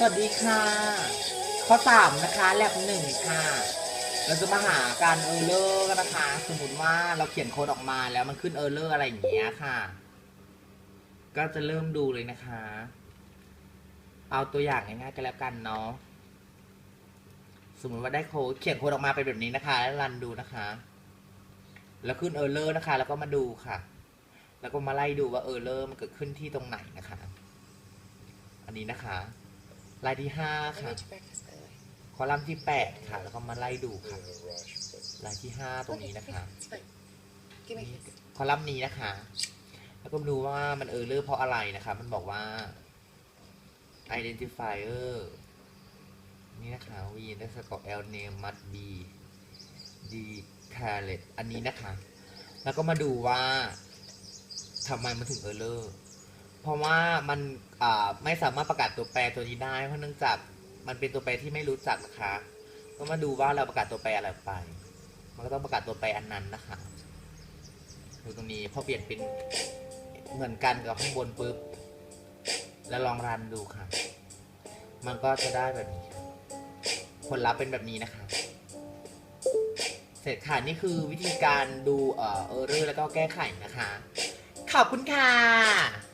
สวัสดีค่ะ ข้อสามนะคะแลบหนึ่งค่ะ เราจะมาหาการเออร์เลอร์กันนะคะ สมมติว่าเราเขียนโค้ดออกมาแล้วมันขึ้นเออร์เลอร์อะไรอย่างเงี้ยค่ะ ก็จะเริ่มดูเลยนะคะ เอาตัวอย่างง่ายๆกันแล้วกันเนาะ สมมติว่าได้โค้ดเขียนโค้ดออกมาเป็นแบบนี้นะคะ แล้วรันดูนะคะ แล้วขึ้นเออร์เลอร์นะคะ แล้วก็มาดูค่ะ แล้วก็มาไล่ดูว่าเออร์เลอร์มันเกิดขึ้นที่ตรงไหนนะคะ อันนี้นะคะ ลายที่ห้า I ค่ะ made you breakfast, by the way. คอลัมน์ที่แปดค่ะ แล้วก็มาไล่ดูค่ะ ลายที่ห้าตรงนี้นะคะ It's fine. Give me a kiss. คอลัมน์นี้นะคะ แล้วก็มาดูว่ามันเออร์เลอร์เพราะอะไรนะคะ มันบอกว่า identifier นี่นะคะ v underscore l name must be declared อันนี้นะคะ แล้วก็มาดูว่าทำไมมันถึงเออร์เลอร์เพ ราะว่ามันอ่าไม่สามารถประกาศตัวแปรตัวนี้ได้ เพราะเนื่องจากมันเป็นตัวแปรที่ไม่รู้จักนะคะ ก็มาดูว่าเราประกาศตัวแปรอะไรไป มันก็ต้องประกาศตัวแปรอันนั้นนะคะดูตรงนี้พอเปลี่ยนเป็นเหมือนกันกับข้างบนปุ๊บ แล้วลองรันดูค่ะ มันก็จะได้แบบนี้ผลลัพธ์เป็นแบบนี้นะคะเสร็จค่ะนี่คือวิธีการดูเอ่อเออร์เรอร์แล้วก็แก้ไขนะคะ ขอบคุณค่ะ